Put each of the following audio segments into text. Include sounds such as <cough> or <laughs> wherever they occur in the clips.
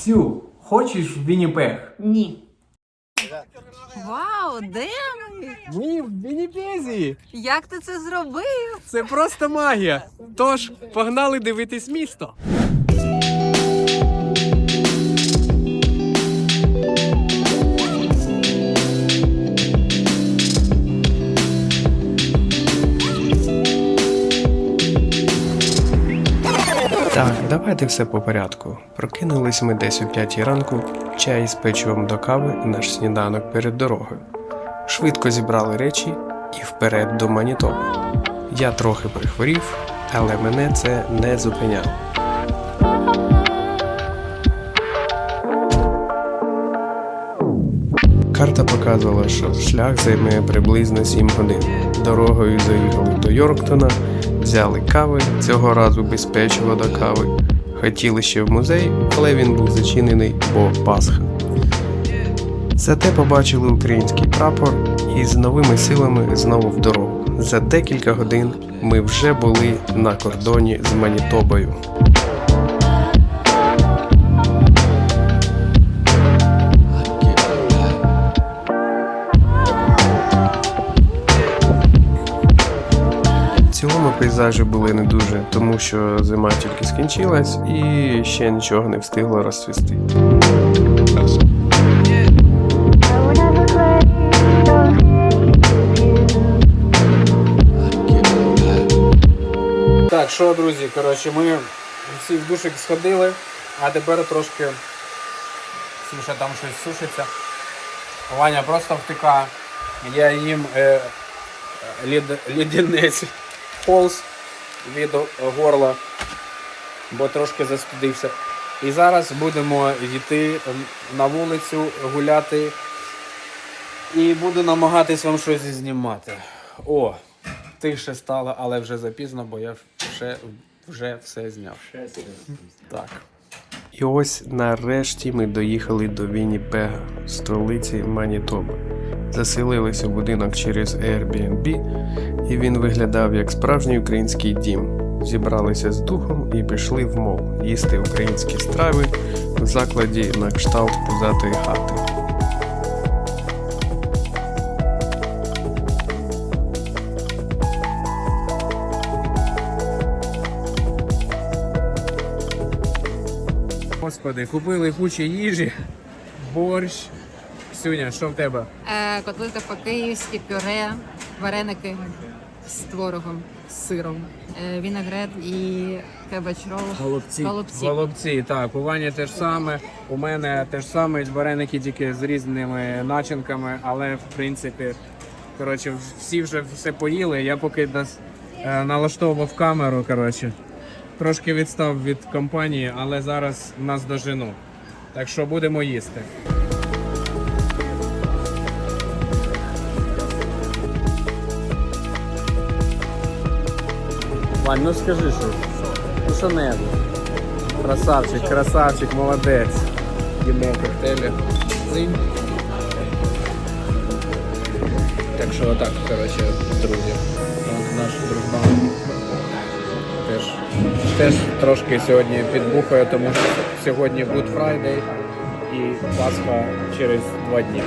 Ксю, хочеш в Вінніпег? Ні. Вау, де ми? Ми в Вінніпезі! Як ти це зробив? Це просто магія. Тож, погнали дивитись місто. Давайте все по порядку. Прокинулись ми десь о п'ятій ранку, чай з печивом до кави, наш сніданок перед дорогою. Швидко зібрали речі і вперед до Манітоби. Я трохи прихворів, але мене це не зупиняло. Карта показувала, що шлях займе приблизно 7 годин. Дорогою заїхали до Йорктона, взяли кави, цього разу без печива до кави. Хотіли ще в музей, але він був зачинений, бо Пасха. Зате побачили український прапор і з новими силами знову в дорогу. За декілька годин ми вже були на кордоні з Манітобою. Пейзажі були не дуже, тому що зима тільки скінчилась і ще нічого не встигло розцвісти. Так, що, друзі, коротше, ми всі в душик сходили, а тепер трошки Ксюша там щось сушиться. Ваня просто втикає. Я їм е, лід, лідянець холз від горла, бо трошки застудився. І зараз будемо йти на вулицю гуляти. І буду намагатись вам щось знімати. О, тише стало, але вже запізно, бо я вже, вже все зняв. Так. І ось нарешті ми доїхали до Вінніпега, столиці Манітоби. Заселилися в будинок через Airbnb, і він виглядав як справжній український дім. Зібралися з духом і пішли в мов їсти українські страви в закладі на кшталт пузатої хати. Господи, купили кучу їжі, борщ. Сюня, що в тебе? Е, котлета по-київськи, пюре, вареники з творогом, з сиром, е, вінегрет і кебач-рол. Голубці. Голубці. Голубці, так. У Вані те ж саме, у мене те ж саме, вареники тільки з різними начинками, але в принципі, коротше, всі вже все поїли. Я поки дос- е, налаштовував камеру, коротше. Трошки відстав від компанії, але зараз нас дожену. Так що будемо їсти. Вань, ну скажи що. Ну що небудь. Красавчик, красавчик, молодець. Їмо коктейлі. Так що отак, коротше, друзі. Наш дружбан теж трошки сьогодні підбухає, тому що сьогодні Good Friday і Пасха через два дні.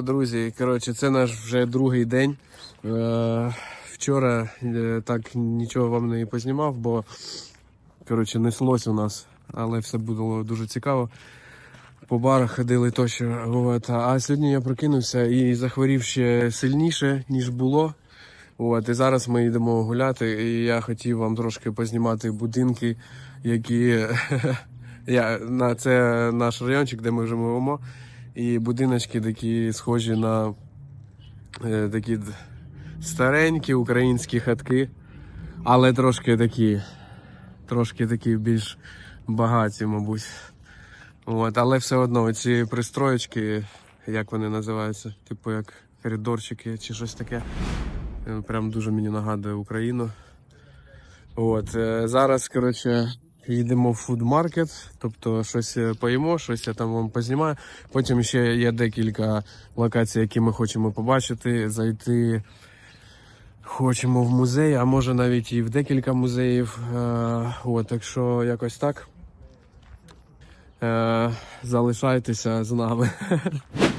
Друзі, коротше, це наш вже другий день. Е, вчора е, так нічого вам не познімав, бо коротше, неслось у нас, але все було дуже цікаво. По барах ходили тощо. А сьогодні я прокинувся і захворів ще сильніше, ніж було. От. І зараз ми йдемо гуляти, і я хотів вам трошки познімати будинки, які <laughs> я, на, це наш райончик, де ми живемо. І будиночки такі схожі на е, такі старенькі українські хатки, але трошки такі, трошки такі більш багаті, мабуть. От, але все одно ці пристроєчки, як вони називаються, типу як коридорчики чи щось таке. е, Прям дуже мені нагадує Україну. От, е, зараз, коротше, їдемо в фудмаркет, тобто щось е, поїмо, щось я там вам познімаю. Потім ще є декілька локацій, які ми хочемо побачити, зайти. Хочемо в музей, а може навіть і в декілька музеїв. Е, от, так що якось так. Е, залишайтеся з нами. <laughs>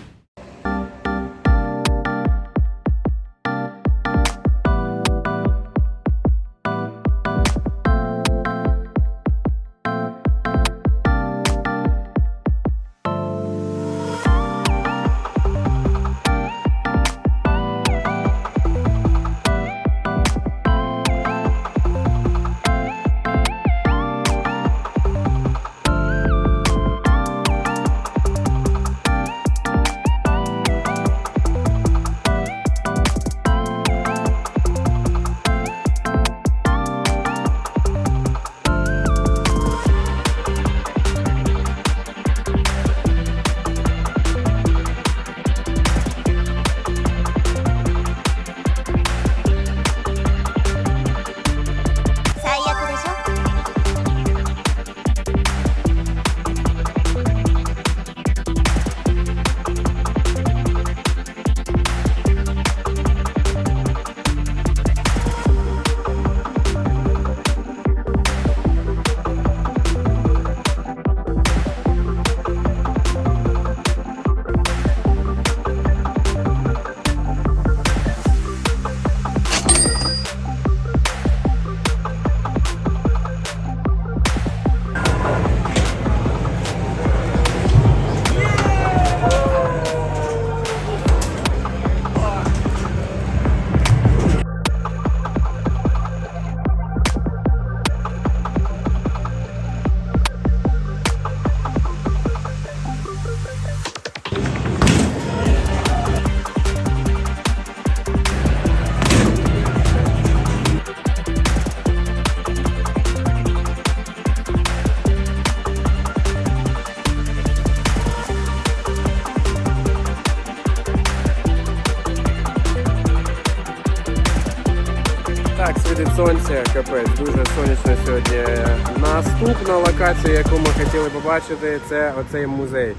Наступна локація, яку ми хотіли побачити, це оцей музей.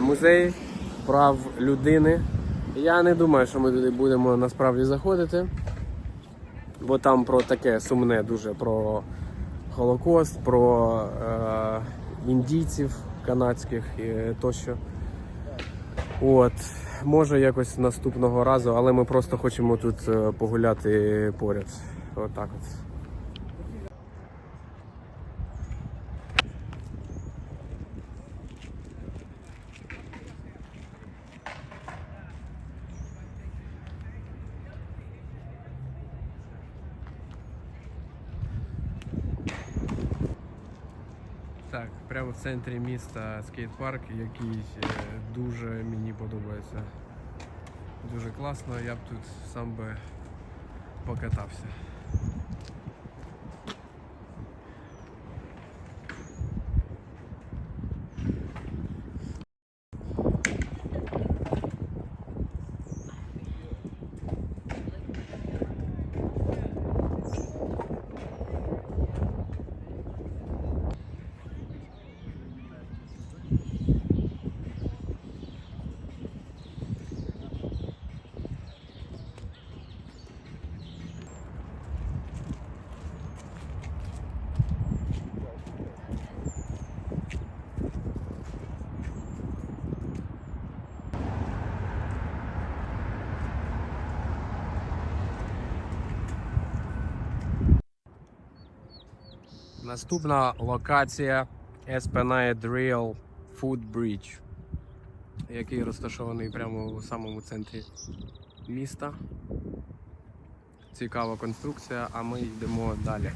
Музей прав людини. Я не думаю, що ми туди будемо насправді заходити, бо там про таке сумне дуже про Холокост, про е, індійців канадських і тощо. От, може якось наступного разу, але ми просто хочемо тут е, погуляти поряд. Отак от. Так, прямо в центрі міста скейт-парк, який е, дуже мені подобається. Дуже класно, я б тут сам би покатався. Наступна локація Esplanade Real Food Bridge, який розташований прямо у самому центрі міста. Цікава конструкція, а ми йдемо далі.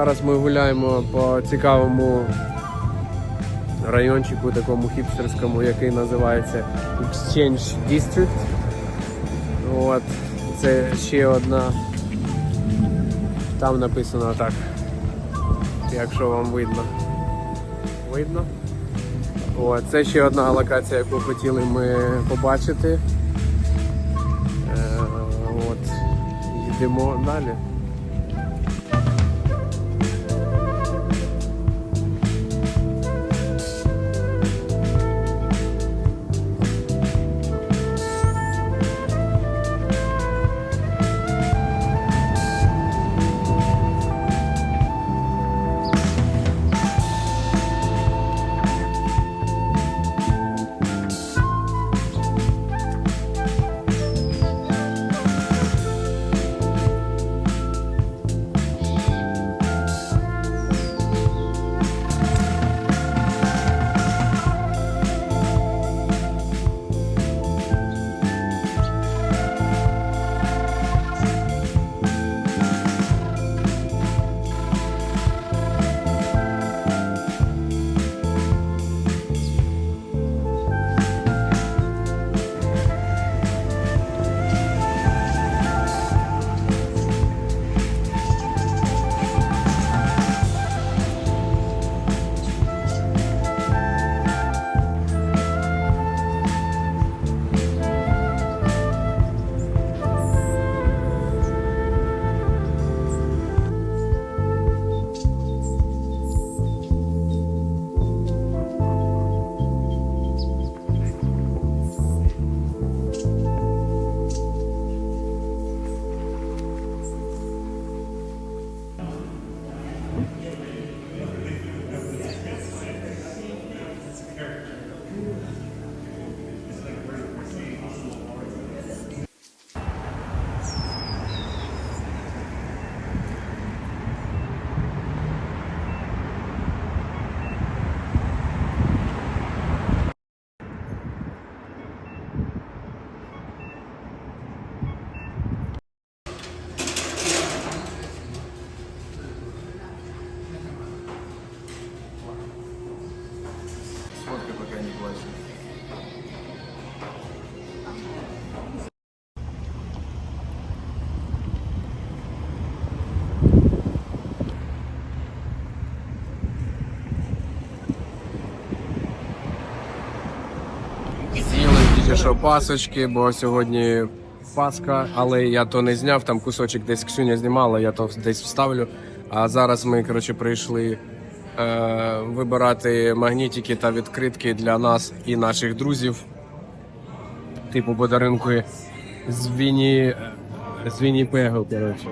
Зараз ми гуляємо по цікавому райончику, такому хіпстерському, який називається Exchange District. От. Це ще одна. Там написано так. Якщо вам видно. Видно? От. Це ще одна локація, яку хотіли ми побачити. Е, от. Йдемо далі. Що пасочки, бо сьогодні Пасха, але я то не зняв, там кусочок десь Ксюня знімала, я то десь вставлю. А зараз ми коротше, прийшли е, вибирати магнітики та відкритки для нас і наших друзів. Типу подарунки з Віні, з Віні Пегу, коротше.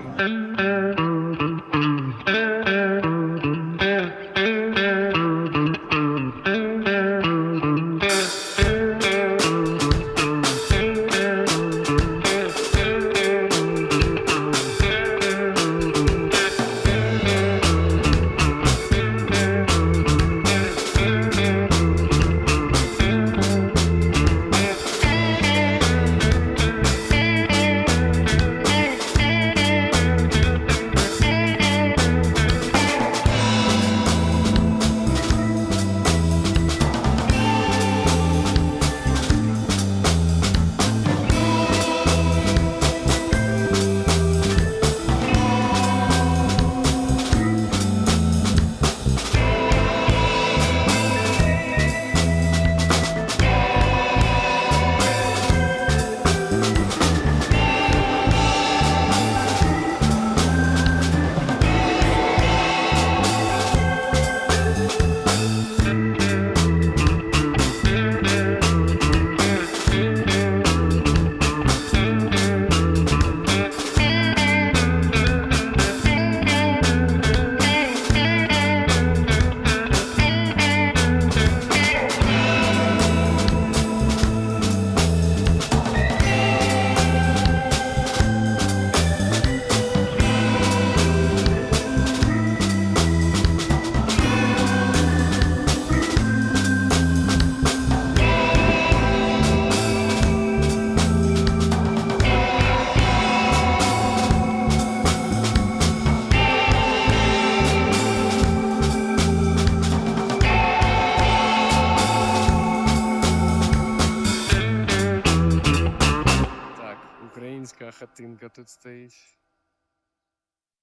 Тут стоїть.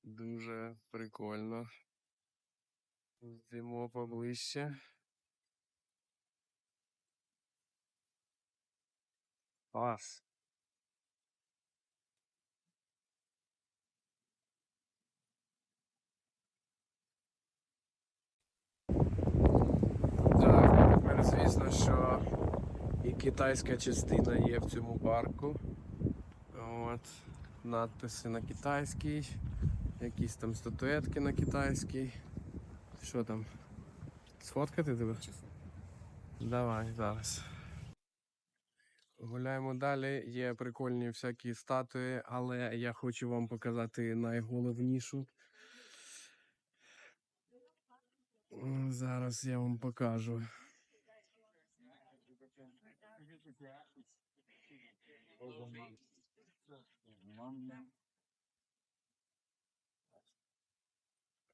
Дуже прикольно. Йдемо поближче. Клас. Так, тепер звісно, що і китайська частина є в цьому парку. От, надписи на китайській, якісь там статуетки на китайській. Що там? Сфоткати тебе? Давай зараз. Гуляємо далі. Є прикольні всякі статуї, але я хочу вам показати найголовнішу. Зараз я вам покажу.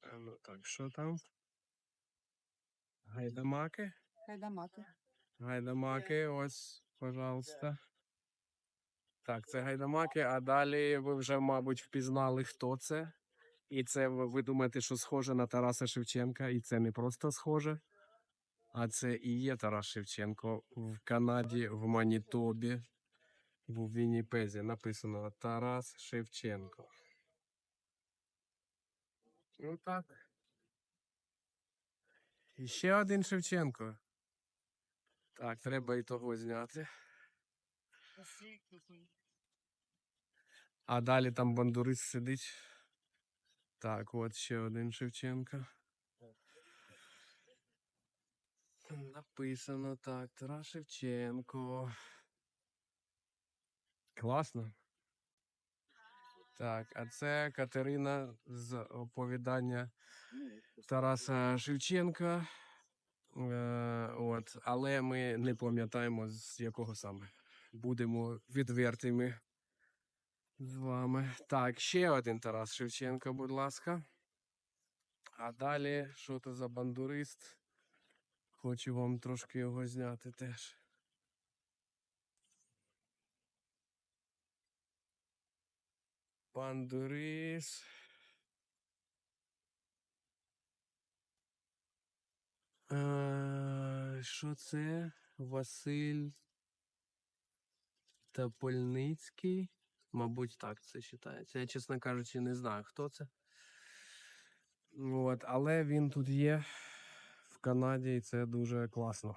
А Ну так, що там? Гайдамаки? Хайдамаки. Гайдамаки, ось, пожалуйста. Так, це гайдамаки, а далі ви вже, мабуть, впізнали, хто це. І це ви ви думаєте, що схоже на Тараса Шевченка, і це не просто схоже, а це і є Тарас Шевченко в Канаді, в Манітобі, в Вінніпезі. Написано Тарас Шевченко. Ну так. І ще один Шевченко. Так, треба і того зняти. А далі там бандурист сидить. Так, от ще один Шевченко. Написано так, Тарас Шевченко. Класно. Так, а це Катерина з оповідання Тараса Шевченка. Е, от, але ми не пам'ятаємо, з якого саме. Будемо відвертими з вами. Так, ще один Тарас Шевченко, будь ласка. А далі, що це за бандурист? Хочу вам трошки його зняти теж. Бандурист. Е, Що це? Василь Топольницький. Мабуть, так це вважається. Я, чесно кажучи, не знаю, хто це. От, але він тут є в Канаді, і це дуже класно.